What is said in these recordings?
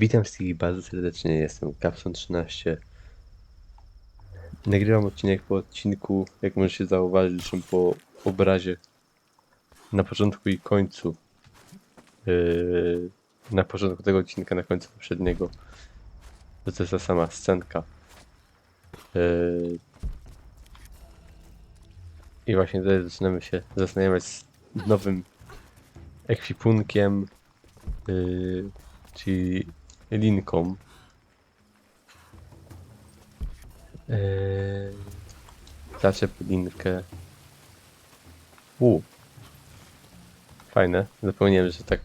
Witam wszystkich bardzo serdecznie, jestem Kapson13. Nagrywam odcinek po odcinku, jak możecie zauważyć, zresztą po obrazie na początku i końcu. Yy, na początku tego odcinka, na końcu poprzedniego. To jest ta sama scenka. Yy, I właśnie tutaj zaczynamy się zastanawiać z nowym ekwipunkiem, yy, czyli linką. Yy, zaczep linkę. U. Fajne. Zapomniałem, że tak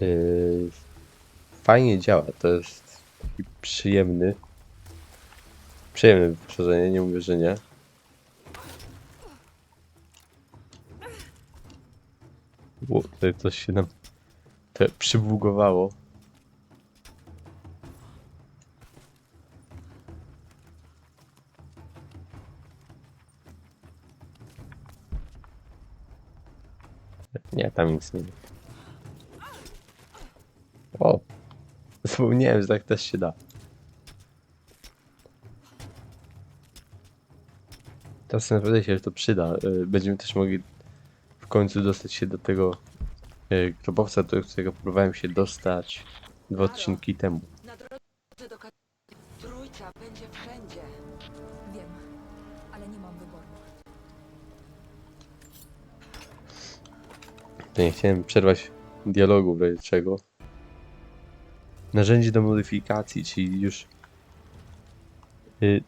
yy, fajnie działa. To jest taki przyjemny przyjemne wyposażenie, nie mówię, że nie. Ło, tutaj coś się nam te tam nic nie ma. O! Zapomniałem, że tak też się da. Teraz naprawdę się to przyda. Y, Będziemy też mogli w końcu dostać się do tego y, grobowca, do którego próbowałem się dostać dwa odcinki temu. Nie chciałem przerwać dialogu w czego. Narzędzie do modyfikacji, czyli już y,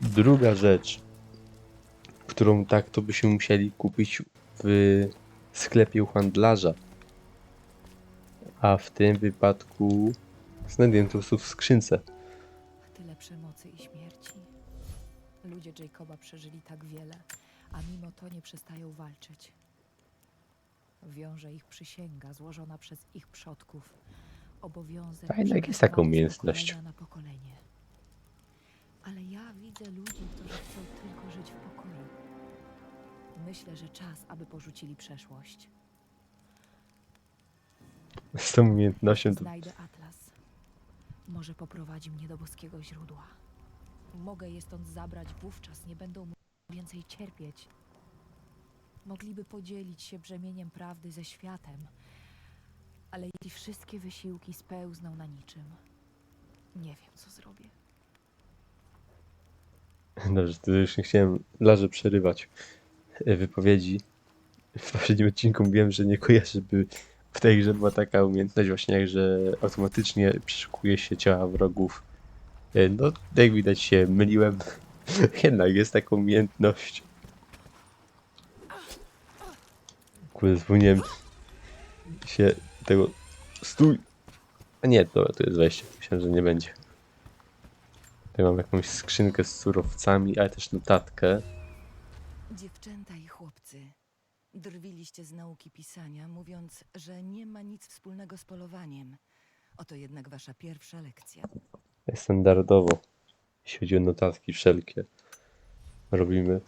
druga rzecz, którą tak to byśmy musieli kupić w sklepie u handlarza. A w tym wypadku znajduję to w skrzynce. Tyle przemocy i śmierci. Ludzie Jacoba przeżyli tak wiele, a mimo to nie przestają walczyć. Wiąże ich przysięga złożona przez ich przodków. Obowiązek Fajna, jak jest z umiejętność. pokolenia na pokolenie. Ale ja widzę ludzi, którzy chcą tylko żyć w pokoju. Myślę, że czas, aby porzucili przeszłość. Z tą umiejętnością to Znajdę atlas. Może poprowadzi mnie do boskiego źródła. Mogę je stąd zabrać, wówczas nie będą mu- więcej cierpieć. Mogliby podzielić się brzemieniem prawdy ze światem, ale jeśli wszystkie wysiłki spełzną na niczym, nie wiem, co zrobię. Dobrze, to już nie chciałem Larze przerywać e, wypowiedzi. W poprzednim odcinku mówiłem, że nie kojarzę, by w tej grze była taka umiejętność właśnie że automatycznie przeszukuje się ciała wrogów. E, No, jak widać się myliłem. Jednak jest taka umiejętność. Kurde, zapomniałem się tego... Stój! A nie, dobra, to jest wejście. Myślałem, że nie będzie. Tutaj mam jakąś skrzynkę z surowcami, ale też notatkę. Dziewczęta i chłopcy, drwiliście z nauki pisania, mówiąc, że nie ma nic wspólnego z polowaniem. Oto jednak wasza pierwsza lekcja. Standardowo, jeśli chodzi o notatki wszelkie, robimy.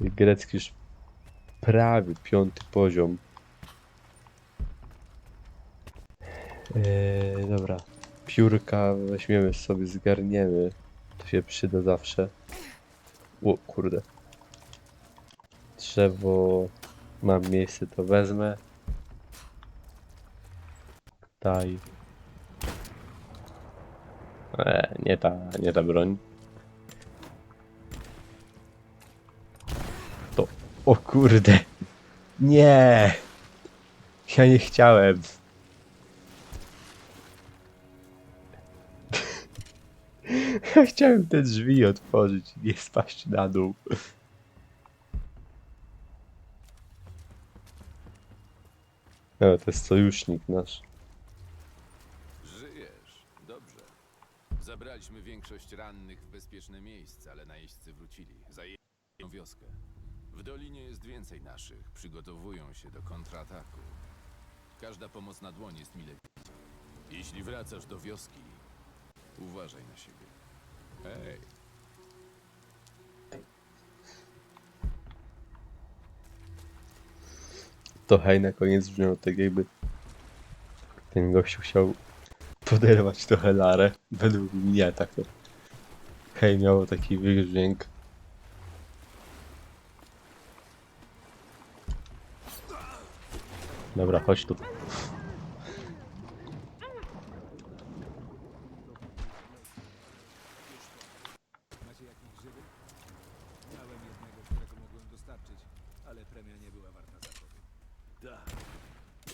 Grecki już prawie piąty poziom. Eee, dobra, piórka weźmiemy sobie, zgarniemy. To się przyda zawsze. O kurde. Drzewo, mam miejsce, to wezmę. Tutaj. E, nie ta, nie ta broń. O kurde. Nie! Ja nie chciałem. Ja chciałem te drzwi otworzyć i nie spaść na dół. No, to jest sojusznik nasz. Żyjesz. Dobrze. Zabraliśmy większość rannych w bezpieczne miejsce, ale najeźdźcy wrócili. Zajęli wioskę. W dolinie jest więcej naszych. Przygotowują się do kontrataku. Każda pomoc na dłoń jest mile. Jeśli wracasz do wioski, uważaj na siebie. Hej, to hej na koniec brzmiało tak jakby Ten gościu chciał poderwać trochę Larę. Według mnie tak to. Hej, miało taki wydźwięk. Dobra, chodź tu. Macie jakieś grzyby? Miałem jednego, którego mogłem dostarczyć, ale premia nie była warta zachodu. Tak.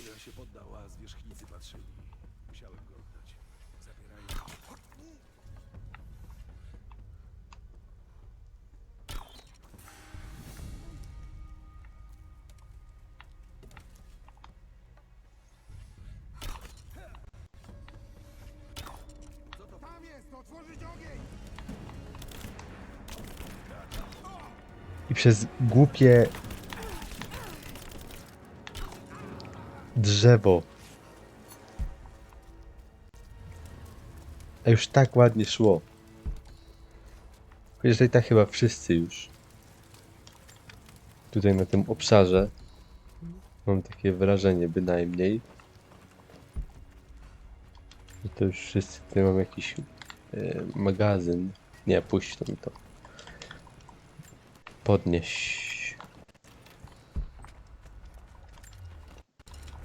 Jeden się poddał, a zwierzchnicy patrzyli. Musiałem go oddać. Zabierają. Przez głupie drzewo. A już tak ładnie szło. Chociaż tak chyba wszyscy już. Tutaj na tym obszarze. Mam takie wrażenie bynajmniej. Że to już wszyscy tutaj mam jakiś e, magazyn. Nie, puść to mi to podnieść.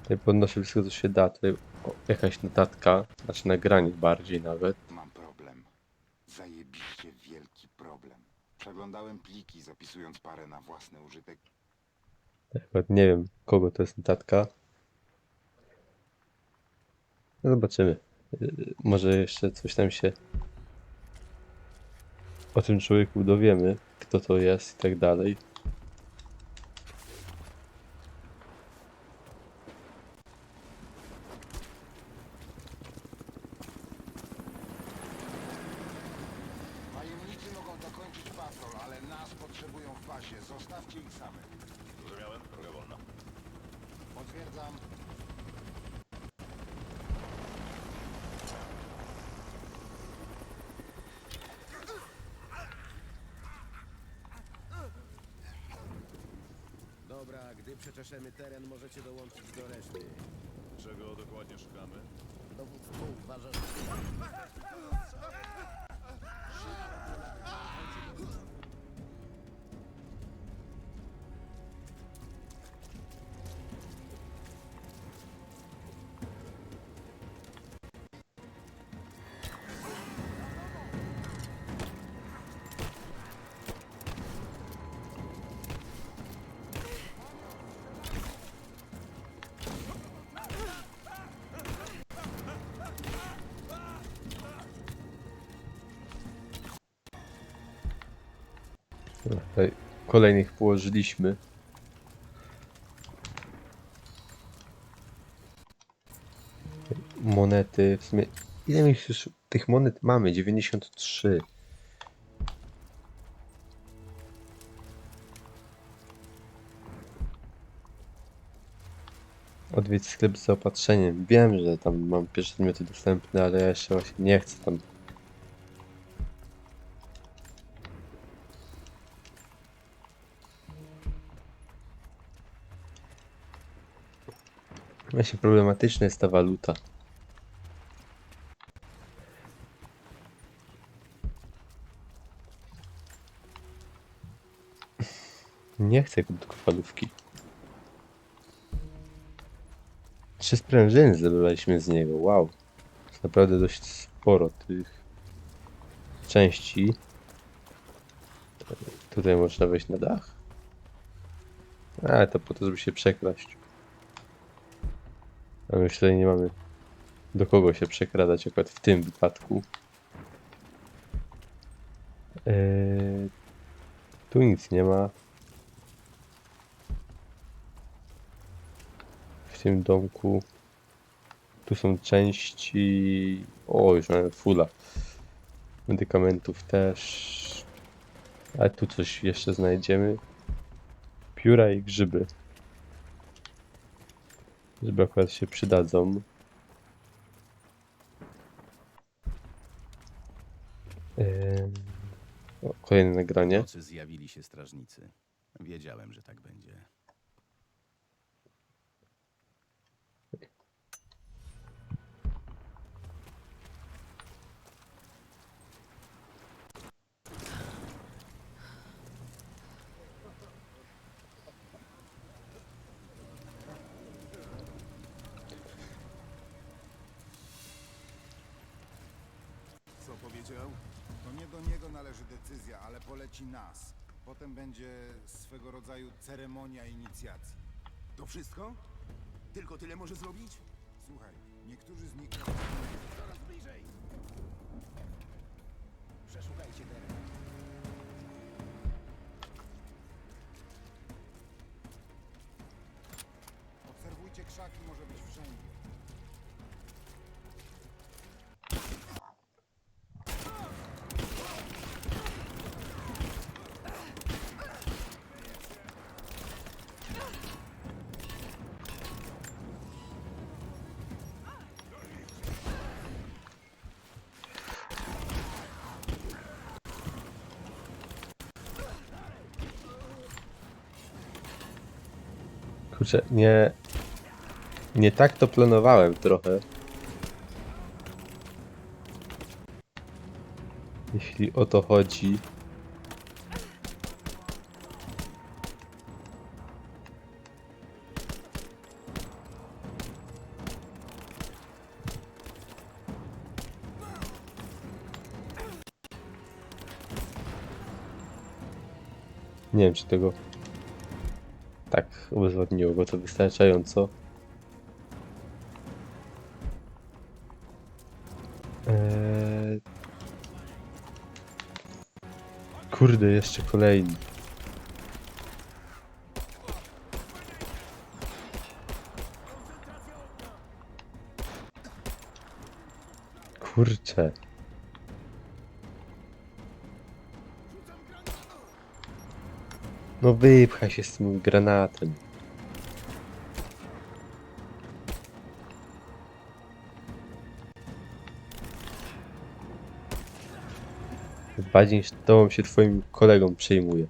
Tutaj podnoszę wszystko co się da. Tutaj o, jakaś notatka, znaczy nagranie bardziej nawet. Mam problem. Zajebiście wielki problem. Przeglądałem pliki, zapisując parę na własny użytek. Nie wiem kogo to jest notatka. No zobaczymy. Yy, Może jeszcze coś tam się o tym człowieku dowiemy, kto to jest i tak dalej. Gdy przeczeszemy teren, możecie dołączyć do reszty. Czego dokładnie szukamy? Dowództwo uważa, że... Tutaj kolejnych położyliśmy. Monety, w sumie ile my już tych monet mamy? 93. Odwiedź sklep z zaopatrzeniem. Wiem, że tam mam pierwsze przedmioty dostępne, ale ja jeszcze właśnie nie chcę tam Właśnie problematyczna jest ta waluta. Nie chcę krótkofalówki. Trzy sprężyny zdobyliśmy z niego. Wow. Jest naprawdę dość sporo tych części. Tutaj można wejść na dach. Ale to po to, żeby się przekraść. A my tutaj nie mamy do kogo się przekradać akurat w tym wypadku. Eee, tu nic nie ma. W tym domku. Tu są części. O, już mamy fula. Medykamentów też. Ale tu coś jeszcze znajdziemy. Pióra i grzyby. Żeby akurat się przydadzą. O, kolejne W nagranie. nocy zjawili się strażnicy. Wiedziałem, że tak będzie. przyjął? To nie do niego należy decyzja, ale poleci nas. Potem będzie swego rodzaju ceremonia inicjacji. To wszystko? Tylko tyle może zrobić? Słuchaj, niektórzy z nich... Coraz bliżej! Przeszukajcie teren. Obserwujcie krzaki, może być wszędzie. Kurczę, nie... Nie tak to planowałem trochę. Jeśli o to chodzi. Nie wiem, czy tego tak obezwładniło go to wystarczająco. Eee... Kurde, jeszcze kolejny. Kurczę. No wypchaj się z tym granatem. Bardziej niż tobą się twoim kolegą przejmuje.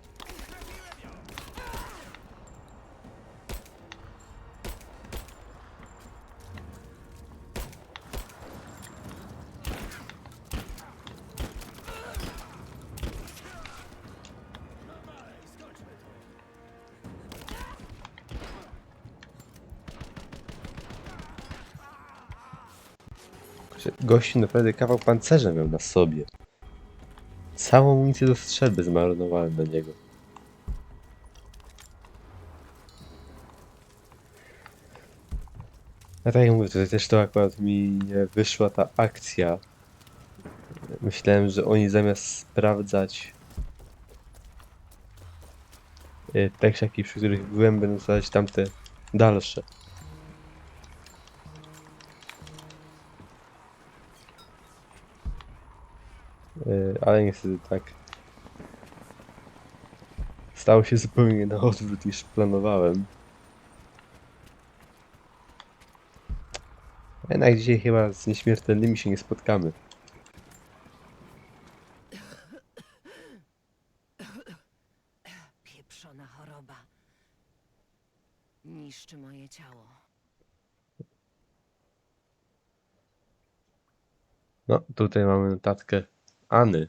Gościu naprawdę kawał pancerza miał na sobie. Całą amunicję do strzelby zmarnowałem na niego. A tak jak mówię, tutaj też to akurat mi wyszła ta akcja. Myślałem, że oni zamiast sprawdzać e, te krzaki, przy których byłem, będą sprawdzać tamte dalsze. Ale niestety tak. Stało się zupełnie na odwrót niż planowałem. Jednak dzisiaj chyba z nieśmiertelnymi się nie spotkamy. Pieprzona choroba. Niszczy moje ciało. No, tutaj mamy notatkę Any.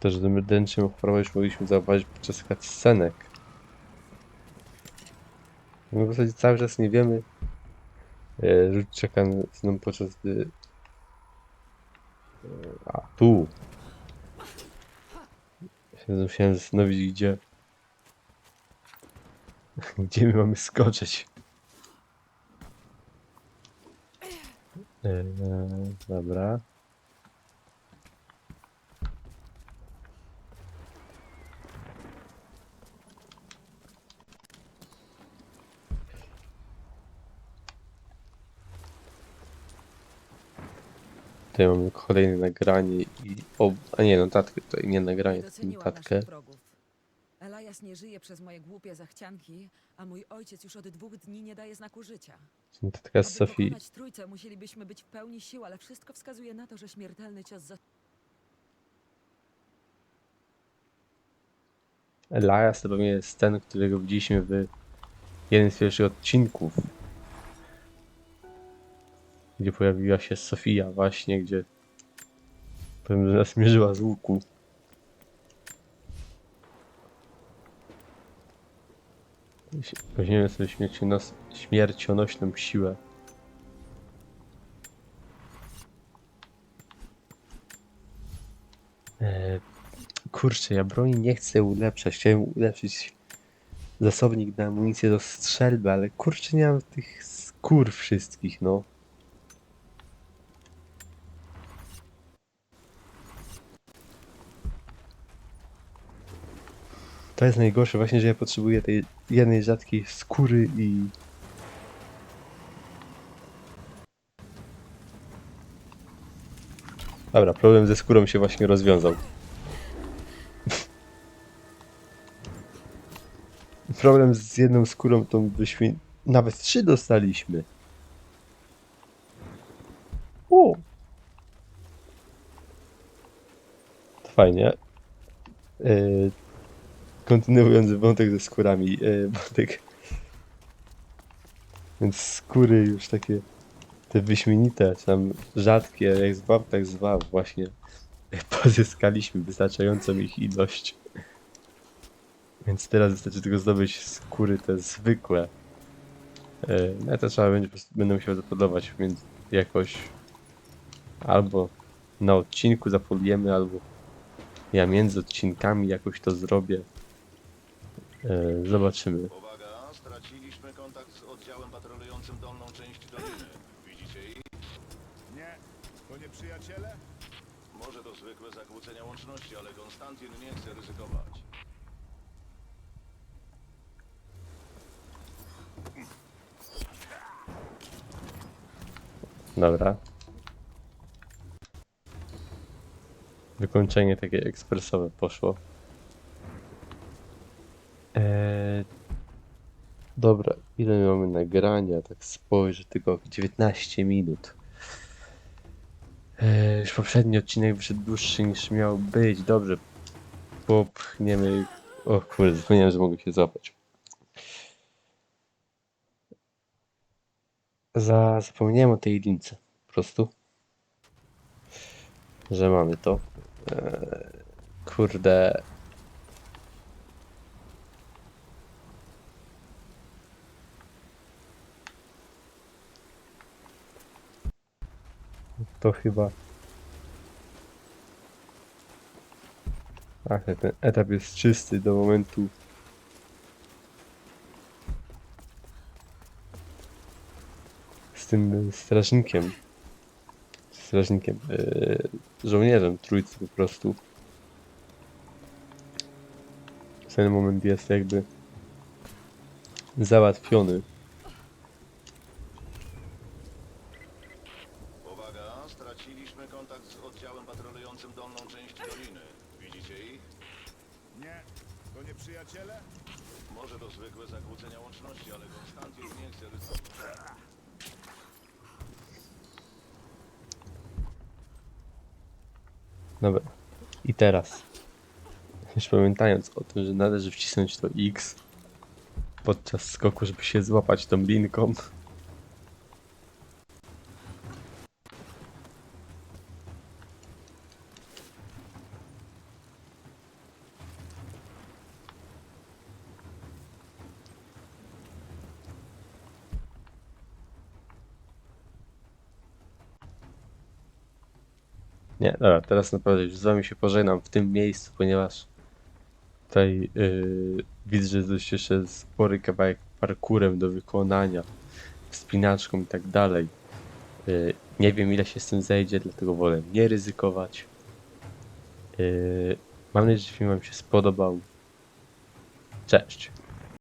Też demydęczną chorobę już mogliśmy zauważyć podczas cutscenek. My w zasadzie cały czas nie wiemy, e, że czeka z nam podczas gdy... e, A, tu! Musiałem zastanowić, gdzie... Gdzie my mamy skoczyć? Eee, dobra. Tutaj mamy kolejne nagranie i... O, a nie, notatkę tutaj, nie nagranie, Nie tylko doceniłam notatkę. naszych wrogów. Elias nie żyje przez moje głupie zachcianki, a mój ojciec już od dwóch dni nie daje znaku życia. Notatka z Aby Sofii. pokonać trójcę, musielibyśmy być w pełni sił, ale wszystko wskazuje na to, że śmiertelny cios za... Elias to pewnie jest ten, którego widzieliśmy w jednym z pierwszych odcinków. Gdzie pojawiła się Sofia właśnie, gdzie że nas mierzyła z łuku. Weźmiemy sobie śmiercionośną siłę. Eee, kurczę, ja broni nie chcę ulepszać. Chciałem ulepszyć zasobnik na amunicję do strzelby, ale kurczę, nie mam tych skór wszystkich, no. To jest najgorsze właśnie, że ja potrzebuję tej jednej rzadkiej skóry i... Dobra, problem ze skórą się właśnie rozwiązał. Problem z jedną skórą tą byśmy... Nawet trzy dostaliśmy. O! To fajnie. Yy, kontynuując wątek ze skórami, e, wątek. Więc skóry już takie te wyśmienite, tam rzadkie, jak zwał, tak zwał, właśnie pozyskaliśmy wystarczającą ich ilość. Więc teraz wystarczy tylko zdobyć skóry te zwykłe. E, No to trzeba będzie, będę musiał zapodobać, więc jakoś albo na odcinku zapoliemy, albo ja między odcinkami jakoś to zrobię. E, Zobaczymy. Uwaga, straciliśmy kontakt z oddziałem patrolującym dolną część doliny. Widzicie ich? Nie, to nie przyjaciele? Może to zwykłe zakłócenia łączności, ale Konstantin nie chce ryzykować. Dobra. Wykończenie takie ekspresowe poszło. Dobra, ile my mamy nagrania? Tak spojrzę, tylko 19 minut. Eee, już poprzedni odcinek wyszedł dłuższy niż miał być. Dobrze, popchniemy. O kurde, zapomniałem, że mogę się złapać. Za, zapomniałem o tej lince. Po prostu. Że mamy to. Eee, kurde. To chyba. Ach, ten etap jest czysty do momentu. Z tym strażnikiem. Strażnikiem. Yy, żołnierzem trójcy po prostu. Ten moment jest jakby załatwiony. Uwaga, straciliśmy kontakt z oddziałem patrolującym dolną część doliny. Widzicie ich? Nie, to nie przyjaciele? Może to zwykłe zakłócenia łączności, ale Konstantin nie chce ryzykować. Dobra. I teraz. Już pamiętając o tym, że należy wcisnąć to X podczas skoku, żeby się złapać tą linką. Nie, dobra, teraz naprawdę już z wami się pożegnam w tym miejscu, ponieważ tutaj yy, widzę, że jest jeszcze spory kawałek parkurem do wykonania, wspinaczką i tak dalej. Yy, nie wiem ile się z tym zejdzie, dlatego wolę nie ryzykować. Yy, mam nadzieję, że film wam się spodobał. Cześć!